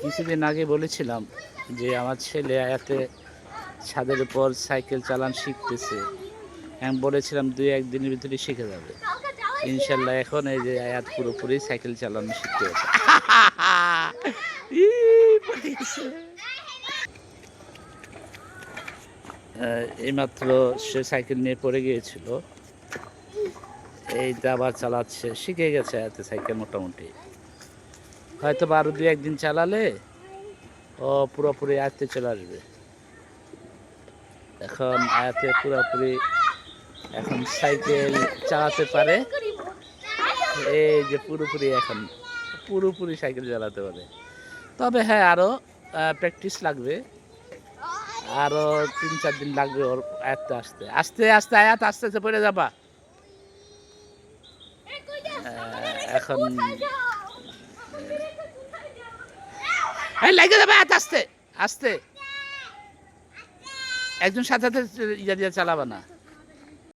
কিছুদিন আগে বলেছিলাম যে আমার ছেলে আয়াতে ছাদের উপর সাইকেল চালান শিখতেছে। আমি বলেছিলাম দুই একদিনের ভিতরে শিখে যাবে। ইনশাল্লাহ এখন এই যে আয়াত পুরোপুরি সাইকেল চালানো শিখতে এইমাত্র সে সাইকেল নিয়ে পড়ে গিয়েছিল। এইটা আবার চালাচ্ছে, শিখে গেছে আয়াতে সাইকেল মোটামুটি। হয়তো বা আরও দুই, একদিন চালালে ও পুরোপুরি আয়ত্তে চলে আসবে। এখন আয়াতে পুরোপুরি এখন সাইকেল চালাতে পারে। এই যে পুরোপুরি এখন, পুরোপুরি সাইকেল চালাতে পারে। তবে হ্যাঁ আরও প্র্যাকটিস লাগবে। আরও তিন, চার দিন লাগবে ওর আয়াতটা আসতে। আস্তে আস্তে আয়াত আস্তে আস্তে পড়ে যাবা। এখন এই লাগে যাবে আয়াত আস্তে আস্তে। একজন সাথে সাথে ইয়া দিয়ে চালাবা না।